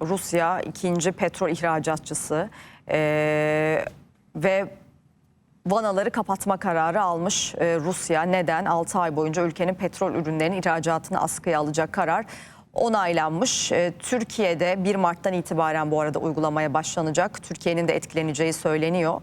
Rusya ikinci petrol ihracatçısı Ee, ve vanaları kapatma kararı almış e, Rusya. Neden? 6 ay boyunca ülkenin petrol ürünlerinin ihracatını askıya alacak karar onaylanmış. E, Türkiye'de 1 Mart'tan itibaren bu arada uygulamaya başlanacak. Türkiye'nin de etkileneceği söyleniyor.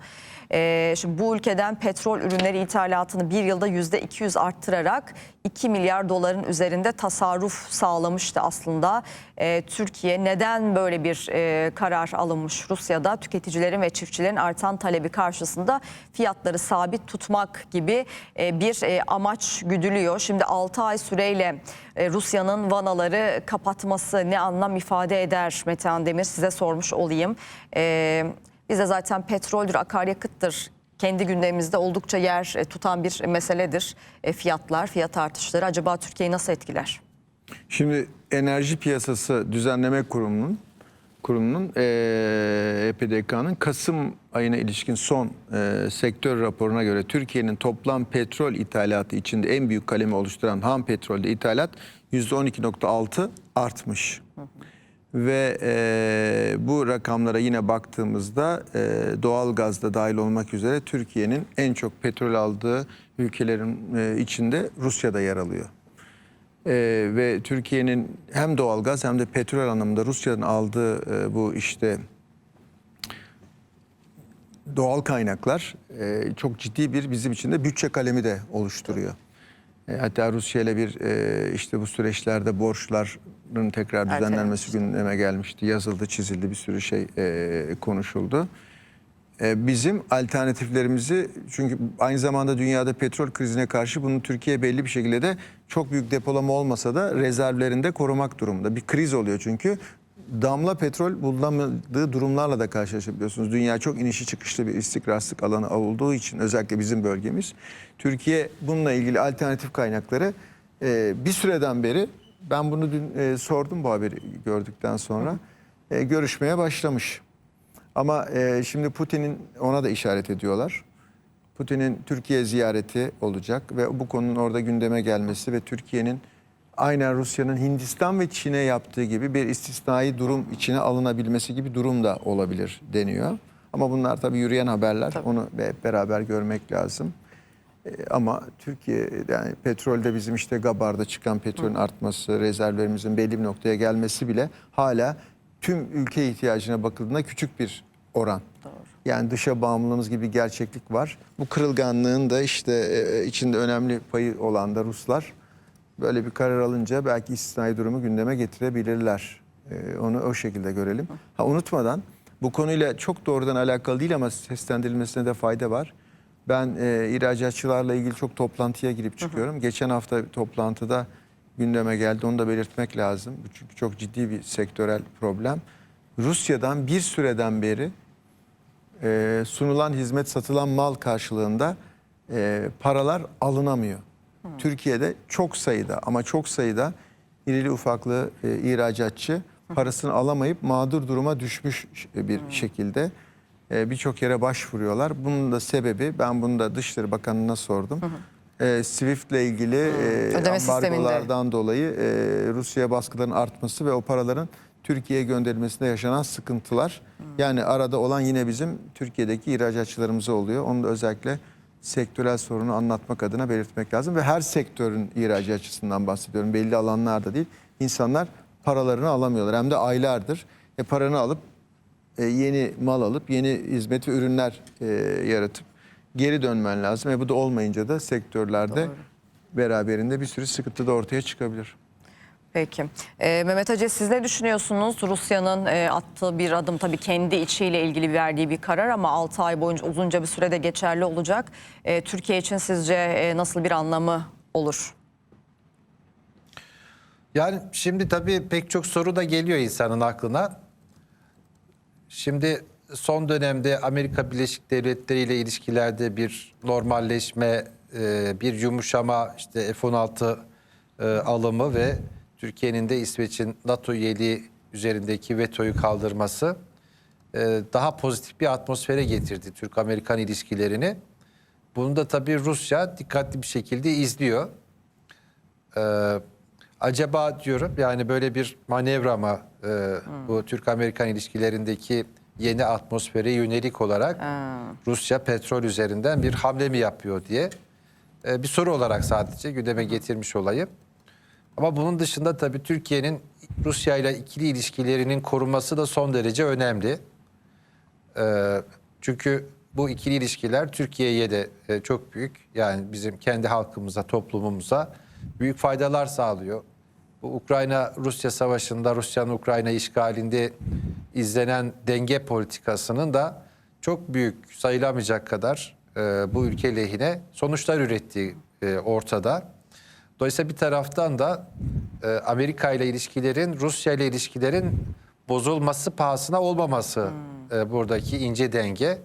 E, şimdi bu ülkeden petrol ürünleri ithalatını bir yılda %200 arttırarak 2 milyar doların üzerinde tasarruf sağlamıştı aslında. E, Türkiye neden böyle bir e, karar alınmış Rusya'da? Tüketicilerin ve çiftçilerin artan talebi karşısında fiyatları sabit tutmak gibi e, bir e, amaç güdülüyor. Şimdi 6 ay süreyle e, Rusya'nın vanaları kapatması ne anlam ifade eder Metehan Demir size sormuş olayım. E, bize zaten petroldür, akaryakıttır kendi gündemimizde oldukça yer e, tutan bir meseledir. E, fiyatlar, fiyat artışları acaba Türkiye'yi nasıl etkiler? Şimdi Enerji Piyasası Düzenleme Kurumu'nun kurumunun eee EPDK'nın Kasım ayına ilişkin son eee, sektör raporuna göre Türkiye'nin toplam petrol ithalatı içinde en büyük kalemi oluşturan ham petrolde ithalat %12.6 artmış. Ve eee, bu rakamlara yine baktığımızda eee doğal gazda dahil olmak üzere Türkiye'nin en çok petrol aldığı ülkelerin eee, içinde Rusya'da yer alıyor. Ee, ve Türkiye'nin hem doğalgaz hem de petrol anlamında Rusya'nın aldığı e, bu işte doğal kaynaklar e, çok ciddi bir bizim için de bütçe kalemi de oluşturuyor. E, hatta Rusya ile bir e, işte bu süreçlerde borçların tekrar düzenlenmesi gündeme gelmişti. Yazıldı, çizildi bir sürü şey e, konuşuldu. E, Bizim alternatiflerimizi çünkü aynı zamanda dünyada petrol krizine karşı bunu Türkiye belli bir şekilde de çok büyük depolama olmasa da rezervlerinde korumak durumunda. Bir kriz oluyor çünkü damla petrol bulunamadığı durumlarla da karşılaşabiliyorsunuz. Dünya çok inişi çıkışlı bir istikrarsızlık alanı olduğu için özellikle bizim bölgemiz. Türkiye bununla ilgili alternatif kaynakları e, bir süreden beri ben bunu dün e, sordum bu haberi gördükten sonra e, görüşmeye başlamış. Ama e, şimdi Putin'in ona da işaret ediyorlar. Putin'in Türkiye ziyareti olacak ve bu konunun orada gündeme gelmesi ve Türkiye'nin aynen Rusya'nın Hindistan ve Çin'e yaptığı gibi bir istisnai durum içine alınabilmesi gibi durum da olabilir deniyor. Ama bunlar tabii yürüyen haberler. Onu hep beraber görmek lazım. E, Ama Türkiye yani petrolde bizim işte Gabar'da çıkan petrolün artması, rezervlerimizin belli bir noktaya gelmesi bile hala tüm ülke ihtiyacına bakıldığında küçük bir oran. Yani dışa bağımlılığımız gibi bir gerçeklik var. Bu kırılganlığın da işte e, içinde önemli payı olan da Ruslar böyle bir karar alınca belki istisnai durumu gündeme getirebilirler. E, Onu o şekilde görelim. Ha unutmadan bu konuyla çok doğrudan alakalı değil ama seslendirilmesine de fayda var. Ben e, ihracatçılarla ilgili çok toplantıya girip çıkıyorum. Geçen hafta toplantıda gündeme geldi. Onu da belirtmek lazım. Çünkü çok ciddi bir sektörel problem. Rusya'dan bir süreden beri e, sunulan hizmet satılan mal karşılığında e, paralar alınamıyor. Türkiye'de çok sayıda ama çok sayıda irili ufaklı e, ihracatçı parasını alamayıp mağdur duruma düşmüş bir şekilde e, birçok yere başvuruyorlar. Bunun da sebebi ben bunu da Dışişleri Bakanı'na sordum. E, Swift ile ilgili e, Ödeme sisteminde. ambargolardan dolayı e, Rusya baskıların artması ve o paraların Türkiye'ye gönderilmesinde yaşanan sıkıntılar. Yani arada olan yine bizim Türkiye'deki ihracatçılarımıza oluyor. Onu da özellikle sektörel sorunu anlatmak adına belirtmek lazım. Ve her sektörün ihracatçısından bahsediyorum. Belli alanlarda değil. İnsanlar paralarını alamıyorlar. Hem de aylardır. E, paranı alıp e, yeni mal alıp yeni hizmet ve ürünler e, yaratıp geri dönmen lazım. E, bu da olmayınca da sektörlerde beraberinde bir sürü sıkıntı da ortaya çıkabilir. Peki. Ee, Mehmet Hacı siz ne düşünüyorsunuz? Rusya'nın e, attığı bir adım tabii kendi içiyle ilgili verdiği bir karar ama 6 ay boyunca uzunca bir sürede geçerli olacak. E, Türkiye için sizce e, nasıl bir anlamı olur? Yani şimdi tabii pek çok soru da geliyor insanın aklına. Şimdi son dönemde Amerika Birleşik Devletleri ile ilişkilerde bir normalleşme, e, bir yumuşama, işte F-16 e, alımı ve Türkiye'nin de İsveç'in NATO üyeliği üzerindeki vetoyu kaldırması e, daha pozitif bir atmosfere getirdi Türk-Amerikan ilişkilerini. Bunu da tabii Rusya dikkatli bir şekilde izliyor. Ee, acaba diyorum yani böyle bir manevra mı e, bu Türk-Amerikan ilişkilerindeki yeni atmosfere yönelik olarak Rusya petrol üzerinden bir hamle mi yapıyor diye e, bir soru olarak sadece gündeme getirmiş olayım. Ama bunun dışında tabii Türkiye'nin Rusya ile ikili ilişkilerinin korunması da son derece önemli. Ee, çünkü bu ikili ilişkiler Türkiye'ye de e, çok büyük yani bizim kendi halkımıza, toplumumuza büyük faydalar sağlıyor. Bu Ukrayna-Rusya savaşında, Rusya'nın Ukrayna işgalinde izlenen denge politikasının da çok büyük sayılamayacak kadar e, bu ülke lehine sonuçlar ürettiği e, ortada. Dolayısıyla bir taraftan da e, Amerika ile ilişkilerin, Rusya ile ilişkilerin bozulması pahasına olmaması e, buradaki ince denge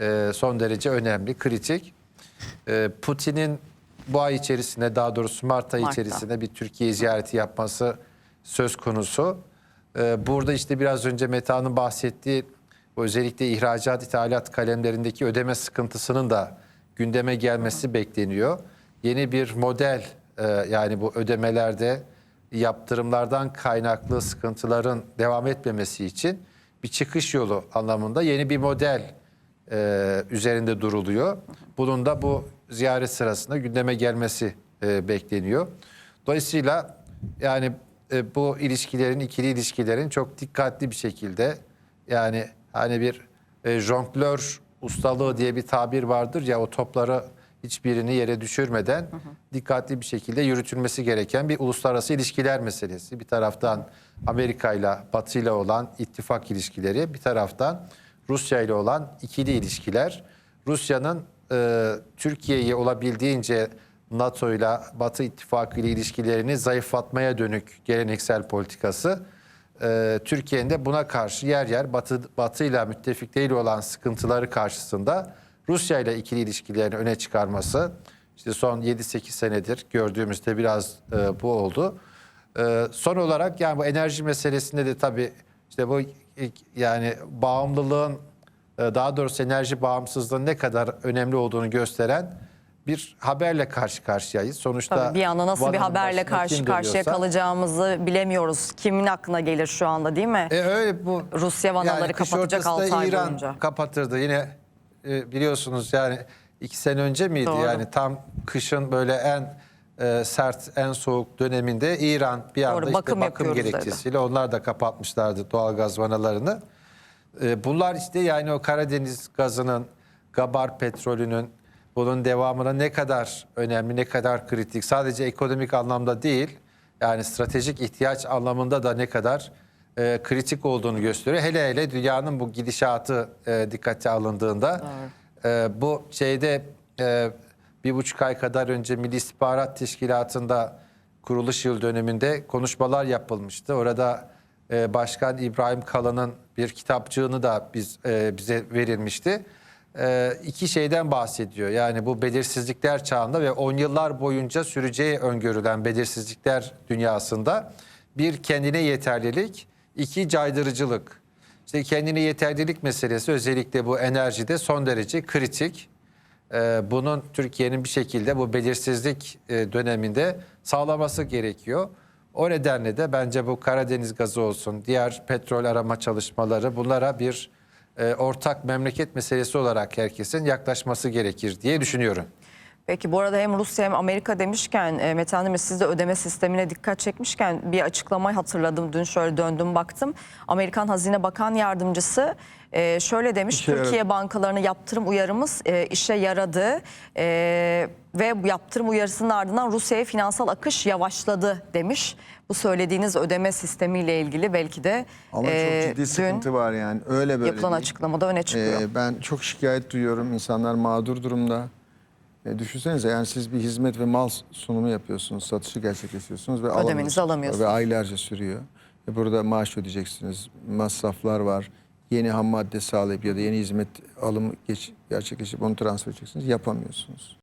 e, son derece önemli, kritik. E, Putin'in bu ay içerisinde daha doğrusu Mart ayı Mart'ta. içerisinde bir Türkiye ziyareti yapması söz konusu. E, burada işte biraz önce Meta'nın bahsettiği özellikle ihracat ithalat kalemlerindeki ödeme sıkıntısının da gündeme gelmesi bekleniyor. Yeni bir model e, yani bu ödemelerde yaptırımlardan kaynaklı sıkıntıların devam etmemesi için bir çıkış yolu anlamında yeni bir model e, üzerinde duruluyor. Bunun da bu ziyaret sırasında gündeme gelmesi e, bekleniyor. Dolayısıyla yani bu ilişkilerin, ikili ilişkilerin çok dikkatli bir şekilde yani hani bir e, jonglör ustalığı diye bir tabir vardır ya o topları hiçbirini yere düşürmeden dikkatli bir şekilde yürütülmesi gereken bir uluslararası ilişkiler meselesi. Bir taraftan Amerika ile Batı ile olan ittifak ilişkileri, bir taraftan Rusya ile olan ikili ilişkiler. Rusya'nın e, Türkiye'yi olabildiğince NATO ile Batı ittifakı ile ilişkilerini zayıflatmaya dönük geleneksel politikası. Ee, Türkiye'nin de buna karşı yer yer Batı Batı ile müttefikleriyle olan sıkıntıları karşısında Rusya ile ikili ilişkilerini öne çıkarması işte son 7-8 senedir gördüğümüzde biraz e, bu oldu. Ee, son olarak yani bu enerji meselesinde de tabii işte bu yani bağımlılığın e, daha doğrusu enerji bağımsızlığının ne kadar önemli olduğunu gösteren bir haberle karşı karşıyayız. Sonuçta Tabii bir anda nasıl bir haberle karşı karşıya kalacağımızı bilemiyoruz. Kimin aklına gelir şu anda değil mi? E öyle bu Rusya vanaları kış kapatacak ortasında altı ay İran boyunca. kapatırdı yine e, biliyorsunuz yani iki sene önce miydi Doğru. yani tam kışın böyle en e, sert en soğuk döneminde İran bir anda işte bakım bakım, yapıyoruz gerekçesiyle onlar da kapatmışlardı doğalgaz vanalarını. E, bunlar işte yani o Karadeniz gazının Gabar petrolünün bunun devamına ne kadar önemli, ne kadar kritik. Sadece ekonomik anlamda değil, yani stratejik ihtiyaç anlamında da ne kadar e, kritik olduğunu gösteriyor. Hele hele dünyanın bu gidişatı e, dikkate alındığında e, bu şeyde e, bir buçuk ay kadar önce Milli İstihbarat Teşkilatı'nda kuruluş yıl döneminde konuşmalar yapılmıştı. Orada e, Başkan İbrahim Kalın'ın bir kitapçığını da biz e, bize verilmişti. E, iki şeyden bahsediyor. Yani bu belirsizlikler çağında ve on yıllar boyunca süreceği öngörülen belirsizlikler dünyasında bir kendine yeterlilik, iki caydırıcılık. İşte kendine yeterlilik meselesi özellikle bu enerjide son derece kritik. Ee, bunun Türkiye'nin bir şekilde bu belirsizlik e, döneminde sağlaması gerekiyor. O nedenle de bence bu Karadeniz gazı olsun, diğer petrol arama çalışmaları bunlara bir e, ortak memleket meselesi olarak herkesin yaklaşması gerekir diye düşünüyorum. Peki bu arada hem Rusya hem Amerika demişken e, Mete Hanım siz de ödeme sistemine dikkat çekmişken bir açıklamayı hatırladım. Dün şöyle döndüm baktım. Amerikan Hazine Bakan Yardımcısı e, şöyle demiş. İşe yaradı. Türkiye bankalarına yaptırım uyarımız e, işe yaradı E, ve bu yaptırım uyarısının ardından Rusya'ya finansal akış yavaşladı demiş. Bu söylediğiniz ödeme sistemiyle ilgili belki de Ama e, çok ciddi sıkıntı var yani. Öyle böyle yapılan değil. açıklamada öne çıkıyor. Ee, ben çok şikayet duyuyorum. İnsanlar mağdur durumda. E, düşünsenize yani siz bir hizmet ve mal sunumu yapıyorsunuz. Satışı gerçekleştiriyorsunuz ve Ödemenizi alamıyorsunuz. Ve aylarca sürüyor. E, burada maaş ödeyeceksiniz. Masraflar var. Yeni ham madde sağlayıp ya da yeni hizmet alımı geç, gerçekleşip onu transfer edeceksiniz. Yapamıyorsunuz.